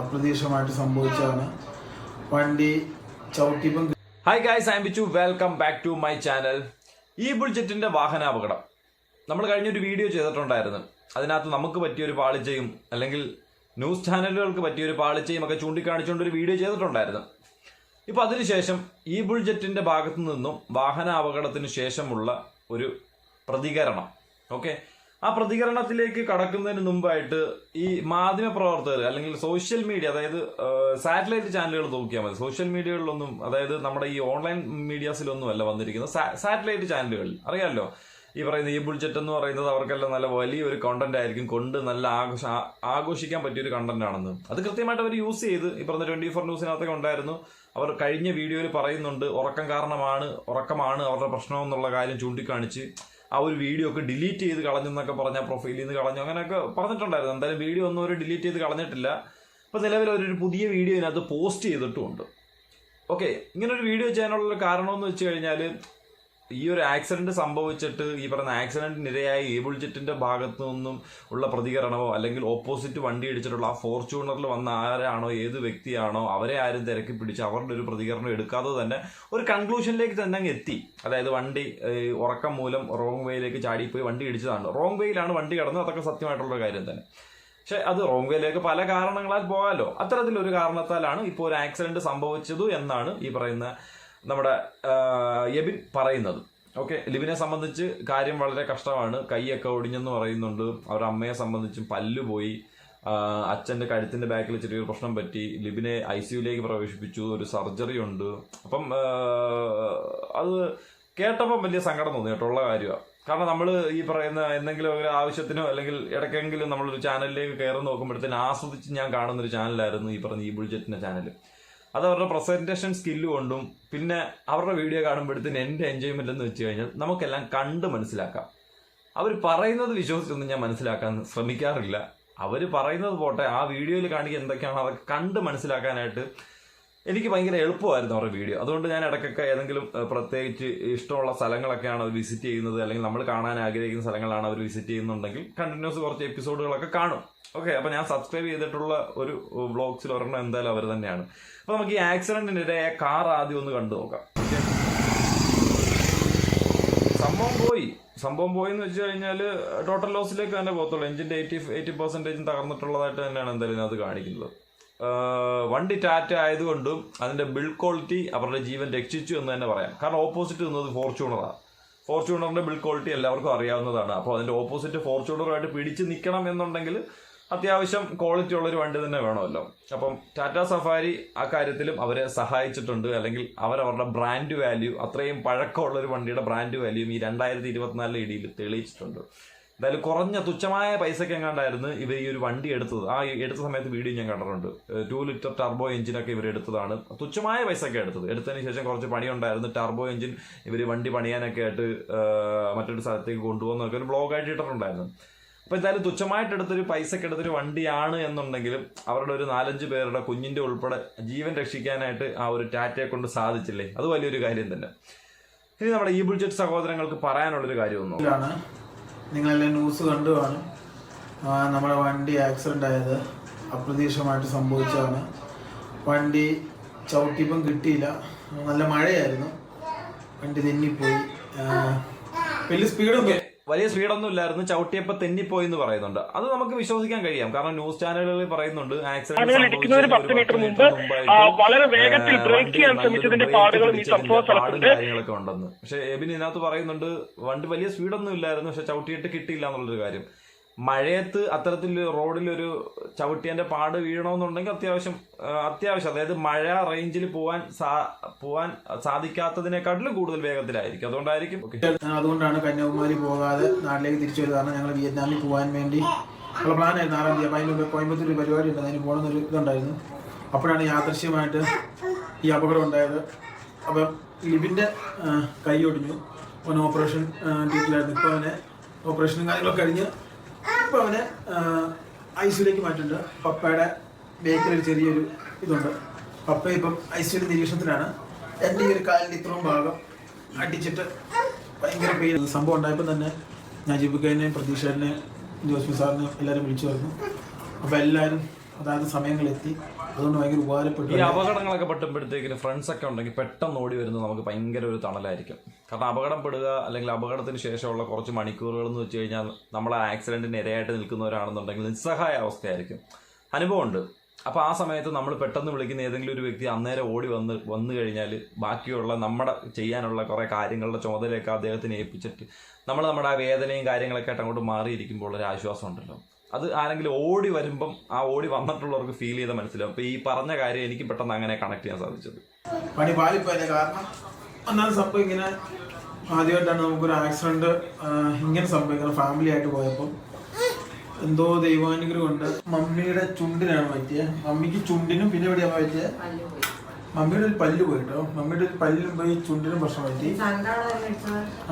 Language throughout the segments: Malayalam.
അപ്രതീക്ഷിതമായിട്ട് സംഭവിച്ചതാണ്. വണ്ടി ചവിട്ടിപ്പം hi guys I Bichu welcome back to my channel ഈ ബുൾജറ്റിന്റെ വാഹനാപകടം. നമ്മൾ കഴിഞ്ഞൊരു വീഡിയോ ചെയ്തിട്ടുണ്ടായിരുന്നു. അതിനകത്ത് നമുക്ക് പറ്റിയൊരു പാളിച്ചയും അല്ലെങ്കിൽ ന്യൂസ് ചാനലുകൾക്ക് പറ്റിയൊരു പാളിച്ചയും ഒക്കെ ചൂണ്ടിക്കാണിച്ചുകൊണ്ട് ഒരു വീഡിയോ ചെയ്തിട്ടുണ്ടായിരുന്നു. ഇപ്പോൾ അതിനുശേഷം ഈ ബുൾജറ്റിന്റെ ഭാഗത്തു നിന്നും വാഹനാപകടത്തിന് ശേഷമുള്ള ഒരു പ്രതികരണം. ഓക്കെ ആ പ്രതികരണത്തിലേക്ക് കടക്കുന്നതിന് മുമ്പായിട്ട് ഈ മാധ്യമ പ്രവർത്തകർ അല്ലെങ്കിൽ സോഷ്യൽ മീഡിയ അതായത് സാറ്റലൈറ്റ് ചാനലുകൾ നോക്കിയാൽ മതി. സോഷ്യൽ മീഡിയകളിലൊന്നും അതായത് നമ്മുടെ ഈ ഓൺലൈൻ മീഡിയാസിലൊന്നും അല്ല വന്നിരിക്കുന്നത് സാറ്റലൈറ്റ് ചാനലുകളിൽ. അറിയാമല്ലോ ഈ പറയുന്ന ഈ ബുൾജെറ്റ് എന്ന് പറയുന്നത് അവർക്കെല്ലാം നല്ല വലിയൊരു കണ്ടന്റ് ആയിരിക്കും. കൊണ്ട് നല്ല ആഘോഷ ആഘോഷിക്കാൻ പറ്റിയൊരു കണ്ടന്റ് ആണെന്ന്. അത് കൃത്യമായിട്ട് അവർ യൂസ് ചെയ്ത് ഈ പറഞ്ഞ ട്വന്റി ഫോർ ന്യൂസിനകത്തൊക്കെ ഉണ്ടായിരുന്നു. അവർ കഴിഞ്ഞ വീഡിയോയിൽ പറയുന്നുണ്ട് ഉറക്കം കാരണമാണ് ഉറക്കമാണ് അവരുടെ പ്രശ്നം എന്നുള്ള കാര്യം ചൂണ്ടിക്കാണിച്ച് ആ ഒരു വീഡിയോ ഒക്കെ ഡിലീറ്റ് ചെയ്ത് കളഞ്ഞെന്നൊക്കെ പറഞ്ഞ പ്രൊഫൈലിൽ നിന്ന് കളഞ്ഞു. അങ്ങനെയൊക്കെ പറഞ്ഞിട്ടുണ്ടായിരുന്നു. എന്തായാലും വീഡിയോ ഒന്നും അവർ ഡിലീറ്റ് ചെയ്ത് കളഞ്ഞിട്ടില്ല. ഇപ്പോൾ നിലവിൽ അവരൊരു പുതിയ വീഡിയോ ഇതിനകത്ത് പോസ്റ്റ് ചെയ്തിട്ടുമുണ്ട്. ഓക്കെ ഇങ്ങനൊരു വീഡിയോ ചെയ്യാനുള്ള കാരണമെന്ന് വെച്ച് കഴിഞ്ഞാൽ ഈ ഒരു ആക്സിഡന്റ് സംഭവിച്ചിട്ട് ഈ പറയുന്ന ആക്സിഡന്റിനിരയായ ഈ ബുൾജറ്റിന്റെ ഭാഗത്തു നിന്നും ഉള്ള പ്രതികരണമോ അല്ലെങ്കിൽ ഓപ്പോസിറ്റ് വണ്ടി ഇടിച്ചിട്ടുള്ള ആ ഫോർച്യൂണറിൽ വന്ന ആരാണോ ഏത് വ്യക്തിയാണോ അവരെ ആരും തിരക്കി പിടിച്ച് അവരുടെ ഒരു പ്രതികരണം എടുക്കാതെ തന്നെ ഒരു കൺക്ലൂഷനിലേക്ക് തന്നെ അങ്ങ് എത്തി. അതായത് വണ്ടി ഉറക്കം മൂലം റോങ് വേയിലേക്ക് ചാടിപ്പോയി വണ്ടി ഇടിച്ചതാണ്. റോങ് വേയിലാണ് വണ്ടി കടന്നത് അതൊക്കെ സത്യമായിട്ടുള്ള കാര്യം തന്നെ. പക്ഷെ അത് റോങ് വേയിലേക്ക് പല കാരണങ്ങളാൽ പോകാമല്ലോ അത്തരത്തിലൊരു കാരണത്താലാണ് ഇപ്പോൾ ഒരു ആക്സിഡന്റ് സംഭവിച്ചത് എന്നാണ് ഈ പറയുന്ന നമ്മുടെ യബിൻ പറയുന്നത്. ഓക്കെ? ലിബിനെ സംബന്ധിച്ച് കാര്യം വളരെ കഷ്ടമാണ്. കൈയൊക്കെ ഒടിഞ്ഞെന്ന് പറയുന്നുണ്ട്. അവരുടെ അമ്മയെ സംബന്ധിച്ചും പല്ല് പോയി. കഴുത്തിന്റെ ബാക്കിൽ ചെറിയൊരു പ്രശ്നം പറ്റി. ലിബിനെ ഐ സിയുലേക്ക് പ്രവേശിപ്പിച്ചു. ഒരു സർജറി ഉണ്ട്. അപ്പം അത് കേട്ടപ്പം വലിയ സങ്കടം തോന്നി കേട്ടുള്ള കാര്യമാണ് കാരണം നമ്മൾ ഈ പറയുന്ന എന്തെങ്കിലും ഒരു ആവശ്യത്തിനോ അല്ലെങ്കിൽ ഇടയ്ക്കെങ്കിലും നമ്മളൊരു ചാനലിലേക്ക് കയറി നോക്കുമ്പോഴത്തേന് ആസ്വദിച്ച് ഞാൻ കാണുന്നൊരു ചാനലായിരുന്നു ഈ പറഞ്ഞ ഈ ബുൾജറ്റിന്റെ ചാനൽ അത് അവരുടെ പ്രസന്റേഷൻ സ്കില്ല് കൊണ്ടും പിന്നെ അവരുടെ വീഡിയോ കാണുമ്പോഴത്തേന് എന്റെ എൻജോയ്മെന്റ് എന്ന് വെച്ച് കഴിഞ്ഞാൽ നമുക്കെല്ലാം കണ്ട് മനസ്സിലാക്കാം. അവർ പറയുന്നത് വിശ്വസിച്ചൊന്നും ഞാൻ മനസ്സിലാക്കാൻ ശ്രമിക്കാറില്ല. അവർ പറയുന്നത് പോട്ടെ ആ വീഡിയോയിൽ കാണിക്കുക എന്തൊക്കെയാണോ അതൊക്കെ കണ്ട് മനസ്സിലാക്കാനായിട്ട് എനിക്ക് ഭയങ്കര എളുപ്പമായിരുന്നു അവരുടെ വീഡിയോ. അതുകൊണ്ട് ഞാൻ ഇടയ്ക്കൊക്കെ ഏതെങ്കിലും പ്രത്യേകിച്ച് ഇഷ്ടമുള്ള സ്ഥലങ്ങളൊക്കെയാണ് അവർ വിസിറ്റ് ചെയ്യുന്നത് അല്ലെങ്കിൽ നമ്മൾ കാണാൻ ആഗ്രഹിക്കുന്ന സ്ഥലങ്ങളാണ് അവർ വിസിറ്റ് ചെയ്യുന്നുണ്ടെങ്കിൽ കണ്ടിന്യൂസ് കുറച്ച് എപ്പിസോഡുകളൊക്കെ കാണും. ഓക്കെ അപ്പോൾ ഞാൻ സബ്സ്ക്രൈബ് ചെയ്തിട്ടുള്ള ഒരു വ്ളോഗ്സിൽ ഒരെണ്ണം എന്തായാലും അവർ തന്നെയാണ്. അപ്പോൾ നമുക്ക് ഈ ആക്സിഡന്റിനിടെ കാർ ആദ്യം ഒന്ന് കണ്ടു നോക്കാം. സംഭവം പോയി. സംഭവം പോയി എന്ന് വെച്ച് കഴിഞ്ഞാൽ ടോട്ടൽ ലോസിലേക്ക് തന്നെ പോകത്തുള്ളൂ. എഞ്ചിന്റെ എയ്റ്റി എയ്റ്റി പെർസെന്റേജും തകർന്നിട്ടുള്ളതായിട്ട് തന്നെയാണ് എന്തായാലും അത് കാണിക്കുന്നത്. വണ്ടി ടാറ്റ ആയതുകൊണ്ടും അതിന്റെ ബിൽഡ് ക്വാളിറ്റി അവരുടെ ജീവൻ രക്ഷിച്ചു എന്ന് തന്നെ പറയാം. കാരണം ഓപ്പോസിറ്റ് നിന്നത് ഫോർച്യൂണറാണ് ഫോർച്യൂണറിന്റെ ബിൽഡ് ക്വാളിറ്റി എല്ലാവർക്കും അറിയാവുന്നതാണ്. അപ്പോൾ അതിന്റെ ഓപ്പോസിറ്റ് ഫോർച്യൂണറുമായിട്ട് പിടിച്ച് നിൽക്കണം എന്നുണ്ടെങ്കിൽ അത്യാവശ്യം ക്വാളിറ്റി ഉള്ളൊരു വണ്ടി തന്നെ വേണമല്ലോ. അപ്പം ടാറ്റ സഫാരി ആ കാര്യത്തിലും അവരെ സഹായിച്ചിട്ടുണ്ട്. അല്ലെങ്കിൽ അവരവരുടെ ബ്രാൻഡ് വാല്യൂ അത്രയും പഴക്കമുള്ളൊരു വണ്ടിയുടെ ബ്രാൻഡ് വാല്യൂ ഈ രണ്ടായിരത്തി ഇടിയിൽ തെളിയിച്ചിട്ടുണ്ട്. എന്തായാലും കുറഞ്ഞ തുച്ഛമായ പൈസയ്ക്ക് എങ്ങാണ്ടായിരുന്നു ഇവർ ഈ ഒരു വണ്ടി എടുത്തത്? ആ എടുത്ത സമയത്ത് വീഡിയോ ഞാൻ കണ്ടിട്ടുണ്ട്. ടു ലിറ്റർ ടർബോ എഞ്ചിനൊക്കെ ഇവർ എടുത്തതാണ്. തുച്ഛമായ പൈസയ്ക്ക് എടുത്തത്. എടുത്തതിന് ശേഷം കുറച്ച് പണിയുണ്ടായിരുന്നു. ടർബോ എഞ്ചിൻ ഇവർ വണ്ടി പണിയാനൊക്കെ ആയിട്ട് മറ്റൊരു സ്ഥലത്തേക്ക് കൊണ്ടുപോകുന്നൊക്കെ ഒരു ബ്ലോഗായിട്ട് ഇട്ടിട്ടുണ്ടായിരുന്നു. അപ്പോൾ എന്തായാലും തുച്ഛമായിട്ട് എടുത്തൊരു പൈസയ്ക്ക് എടുത്തൊരു വണ്ടിയാണ് എന്നുണ്ടെങ്കിലും അവരുടെ ഒരു നാലഞ്ച് പേരുടെ കുഞ്ഞിന്റെ ഉൾപ്പെടെ ജീവൻ രക്ഷിക്കാനായിട്ട് ആ ഒരു ടാറ്റയെ കൊണ്ട് സാധിച്ചില്ലേ? അത് വലിയൊരു കാര്യം തന്നെ. ഇനി നമ്മുടെ ഈ ബുൾജറ്റ് സഹോദരങ്ങൾക്ക് പറയാനുള്ളൊരു കാര്യമൊന്നും നിങ്ങളെല്ലാം ന്യൂസ് കണ്ടു കാണും നമ്മുടെ വണ്ടി ആക്സിഡന്റ് ആയത് അപ്രതീക്ഷിതമായിട്ട് സംഭവിച്ചതാണ്. വണ്ടി ചവിട്ടിപ്പം കിട്ടിയില്ല. നല്ല മഴയായിരുന്നു. വണ്ടി തെന്നിപ്പോയി. വലിയ സ്പീഡൊന്നും വലിയ സ്പീഡൊന്നും ഇല്ലായിരുന്നു ചവിട്ടിയപ്പോ തെന്നിപ്പോയി എന്ന് പറയുന്നുണ്ട്. അത് നമുക്ക് വിശ്വസിക്കാൻ കഴിയാം. കാരണം ന്യൂസ് ചാനലുകളിൽ പറയുന്നുണ്ട് പത്ത് മീറ്റർ മുമ്പ് വളരെ വേഗത്തിൽ ബ്രേക്ക് ചെയ്യാൻ ശ്രമിച്ചതിന്റെ പാടുകളും ഈ പിടിച്ചതിന്റെ സംഭവ സ്ഥലത്തുണ്ട് കാര്യങ്ങളൊക്കെ ഉണ്ടെന്ന്. പക്ഷെ എബിൻ ഇതിനകത്ത് പറയുന്നുണ്ട് വണ്ടി വലിയ സ്പീഡൊന്നും ഇല്ലായിരുന്നു പക്ഷെ ചവിട്ടിയിട്ട് കിട്ടിയില്ല എന്നുള്ളൊരു കാര്യം. മഴയത്ത് അത്തരത്തിൽ ഒരു ചവിട്ടിയന്റെ പാട് വീഴണമെന്നുണ്ടെങ്കിൽ അത്യാവശ്യം അത്യാവശ്യം. അതായത് മഴ റേഞ്ചിൽ പോവാൻ പോവാൻ സാധിക്കാത്തതിനെക്കാട്ടിലും കൂടുതൽ വേഗത്തിലായിരിക്കും. അതുകൊണ്ടായിരിക്കും അതുകൊണ്ടാണ് കന്യാകുമാരി പോകാതെ നാട്ടിലേക്ക് തിരിച്ചു വരുന്നത്. ഞങ്ങൾ വിയറ്റ്നാമിൽ പോകാൻ വേണ്ടി ഉള്ള പ്ലാനായിരുന്നു ആറാം തീയതി അപ്പം അതിന് കോയമ്പത്തൂർ പരിപാടി ഉണ്ട്. അതിന് പോകണമെന്നൊരു ഇതുണ്ടായിരുന്നു. അപ്പോഴാണ് യാദൃശ്യമായിട്ട് ഈ അപകടം ഉണ്ടായത്. അപ്പം ലിബിന്റെ കൈ ഒടിഞ്ഞു. അവൻ ഓപ്പറേഷൻ ഡ്യൂട്ടിലായിരുന്നു ഇപ്പോൾ അവനെ ഓപ്പറേഷനും കാര്യങ്ങളൊക്കെ കഴിഞ്ഞ് ഇപ്പോൾ അവനെ ഐ സിയിലേക്ക് മാറ്റുന്നുണ്ട് പപ്പയുടെ ബേക്കിൽ ഒരു ചെറിയൊരു ഇതുണ്ട്. പപ്പ ഇപ്പം ഐ സിയുടെ നിരീക്ഷണത്തിലാണ്. എന്റെ ഈ ഒരു കാലിന്റെ ഇത്രയും ഭാഗം അടിച്ചിട്ട് ഭയങ്കര പെയിൻ സംഭവം ഉണ്ടായപ്പോൾ തന്നെ നജീബ് ഖാനെയും പ്രതീക്ഷേനെയും ജോസ്മി സാറിനെയും എല്ലാവരും വിളിച്ചു പറഞ്ഞു. അപ്പോൾ എല്ലാവരും അതായത് സമയങ്ങളെത്തി ഈ അപകടങ്ങളൊക്കെ പെട്ടുമ്പോഴത്തേക്കിന് ഫ്രണ്ട്സ് ഒക്കെ ഉണ്ടെങ്കിൽ പെട്ടെന്ന് ഓടി വരുന്നത് നമുക്ക് ഭയങ്കര ഒരു തണലായിരിക്കും. കാരണം അപകടം അപകടപ്പെടുക അല്ലെങ്കിൽ അപകടത്തിന് ശേഷമുള്ള കുറച്ച് മണിക്കൂറുകൾ എന്ന് വെച്ച് കഴിഞ്ഞാൽ നമ്മൾ ആക്സിഡന്റിന് ഇരയായിട്ട് നിൽക്കുന്നവരാണെന്നുണ്ടെങ്കിൽ നിസ്സഹായ അവസ്ഥയായിരിക്കും. അനുഭവമുണ്ട് അപ്പോൾ ആ സമയത്ത് നമ്മൾ പെട്ടെന്ന് വിളിക്കുന്ന ഏതെങ്കിലും ഒരു വ്യക്തി അന്നേരം ഓടി വന്ന് വന്നു കഴിഞ്ഞാൽ ബാക്കിയുള്ള നമ്മുടെ ചെയ്യാനുള്ള കുറേ കാര്യങ്ങളുടെ ചുമതലയൊക്കെ അദ്ദേഹത്തിന് ഏൽപ്പിച്ചിട്ട് നമ്മൾ നമ്മുടെ ആ വേദനയും കാര്യങ്ങളൊക്കെ ആയിട്ട് അങ്ങോട്ട് മാറിയിരിക്കുമ്പോൾ ഒരു ആശ്വാസം ഉണ്ടല്ലോ. അത് ആരെങ്കിലും ഓടി വരുമ്പം ആ ഓടി വന്നിട്ടുള്ളവർക്ക് ഫീൽ ചെയ്ത മനസ്സിലാവും. അപ്പോൾ ഈ പറഞ്ഞ കാര്യം എനിക്ക് പെട്ടെന്ന് അങ്ങനെ കണക്ട് ചെയ്യാൻ സാധിച്ചത്. പണി പാളിപ്പോയതിന്റെ കാരണം ഒന്നാമത് സംഭവം ഇങ്ങനെ ആദ്യമായിട്ടാണ് നമുക്കൊരു ആക്സിഡന്റ് ഇങ്ങനെ സംഭവിക്കുന്നത്. ഫാമിലി ആയിട്ട് പോയപ്പോൾ എന്തോ ദൈവാനുഗ്രഹം ഉണ്ട്. മമ്മിയുടെ ചുണ്ടിനാണ് പറ്റിയത് മമ്മിക്ക് ചുണ്ടിനും പിന്നെ എവിടെയാണ് പറ്റിയത് മമ്മിയുടെ ഒരു പല്ല് പോയിട്ടോ മമ്മിയുടെ ഒരു പല്ലും പോയി ചുണ്ടിനും പ്രശ്നം പറ്റി.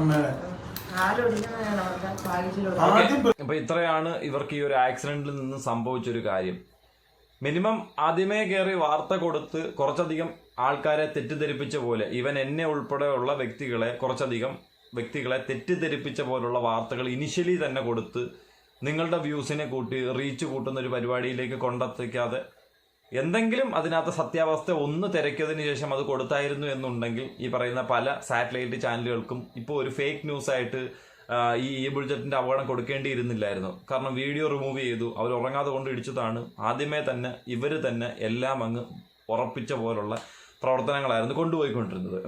അമ്മയുടെ. അപ്പൊ ഇത്രയാണ് ഇവർക്ക് ഈ ഒരു ആക്സിഡന്റിൽ നിന്ന് സംഭവിച്ചൊരു കാര്യം. മിനിമം ആദ്യമേ കയറി വാർത്ത കൊടുത്ത് കുറച്ചധികം ആൾക്കാരെ തെറ്റിദ്ധരിപ്പിച്ച പോലെ ഇവൻ എന്നെ ഉൾപ്പെടെയുള്ള വ്യക്തികളെ കുറച്ചധികം വ്യക്തികളെ തെറ്റിദ്ധരിപ്പിച്ച പോലുള്ള വാർത്തകൾ ഇനിഷ്യലി തന്നെ കൊടുത്ത് നിങ്ങളുടെ വ്യൂസിനെ കൂട്ടി റീച്ച് കൂട്ടുന്ന ഒരു പരിപാടിയിലേക്ക് കൊണ്ടെത്തിക്കാതെ എന്തെങ്കിലും അതിനകത്ത് സത്യാവസ്ഥ ഒന്ന് തിരക്കിയതിന് ശേഷം അത് കൊടുത്തായിരുന്നു എന്നുണ്ടെങ്കിൽ ഈ പറയുന്ന പല സാറ്റലൈറ്റ് ചാനലുകൾക്കും ഇപ്പോൾ ഒരു ഫേക്ക് ന്യൂസ് ആയിട്ട് ഈ ഇ ബുൾജറ്റിന്റെ അപകടം കൊടുക്കേണ്ടിയിരുന്നില്ലായിരുന്നു. കാരണം വീഡിയോ റിമൂവ് ചെയ്തു അവർ ഉറങ്ങാതെ കൊണ്ട് ഇടിച്ചതാണ്. ആദ്യമേ തന്നെ ഇവർ തന്നെ എല്ലാം അങ്ങ് ഉറപ്പിച്ച പോലുള്ള പ്രവർത്തനങ്ങളായിരുന്നു കൊണ്ടുപോയിക്കൊണ്ടിരുന്നത്.